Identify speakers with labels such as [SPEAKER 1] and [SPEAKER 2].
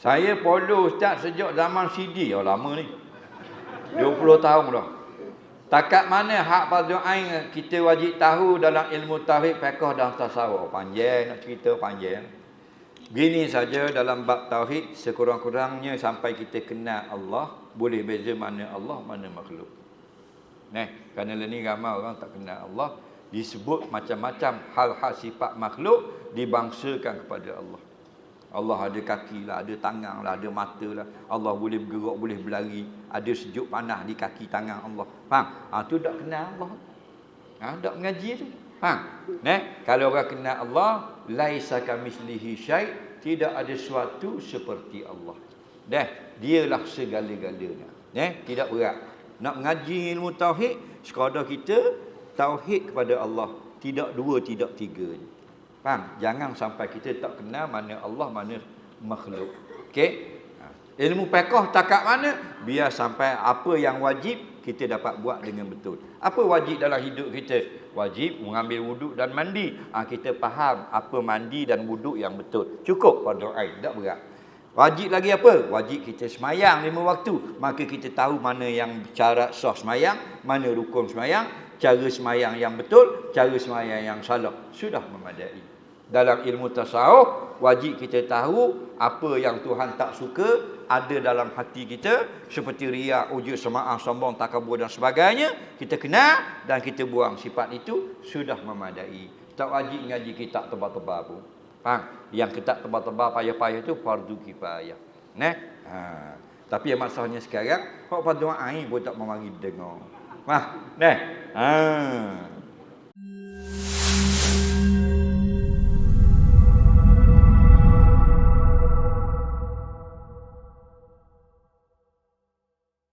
[SPEAKER 1] Saya follow ustaz sejak zaman CD. Oh lama ni. 20 tahun dah. Takat mana hak fardu ain kita wajib tahu dalam ilmu tauhid, fiqh dan tasawuf. Panjang nak cerita panjang. Gini saja dalam bab tauhid sekurang-kurangnya sampai kita kenal Allah, boleh beza mana Allah, mana makhluk. Nah, kerana ni ramai orang tak kenal Allah, disebut macam-macam hal-hal sifat makhluk dibangsakan kepada Allah. Allah ada kaki lah, ada tangan lah, ada mata lah. Allah boleh bergerak, boleh berlari. Ada sejuk panas di kaki tangan Allah. Faham? Ha, tu tak kenal Allah. Ha, tak mengaji tu. Faham? Ne? Kalau orang kenal Allah, laisa kamislihi syai, tidak ada sesuatu seperti Allah. Dah, dialah segala-galanya. Ne? Tidak berat. Nak mengaji ilmu tauhid, sekadar kita tauhid kepada Allah. Tidak dua, tidak tiga. Faham? Jangan sampai kita tak kenal mana Allah, mana makhluk. Okey? Ha. Ilmu fiqh takat mana? Biar sampai apa yang wajib kita dapat buat dengan betul. Apa wajib dalam hidup kita? Wajib mengambil wuduk dan mandi. Ha, kita faham apa mandi dan wuduk yang betul. Cukup pada air, tak berat. Wajib lagi apa? Wajib kita semayang lima waktu. Maka kita tahu mana yang cara sah semayang, mana rukun semayang, cara semayang yang betul, cara semayang yang salah. Sudah memadai dalam ilmu tasawuf wajib kita tahu apa yang Tuhan tak suka ada dalam hati kita seperti riak, ujub, semaah, sombong, takabur dan sebagainya kita kenal dan kita buang sifat itu sudah memadai tak wajib ngaji kitab tebal-tebal pun faham? Yang kitab tebal-tebal payah-payah itu fardu kifayah. Nah ha. tapi yang masalahnya sekarang kok fardu ain pun tak memari dengar? Faham? Nah ha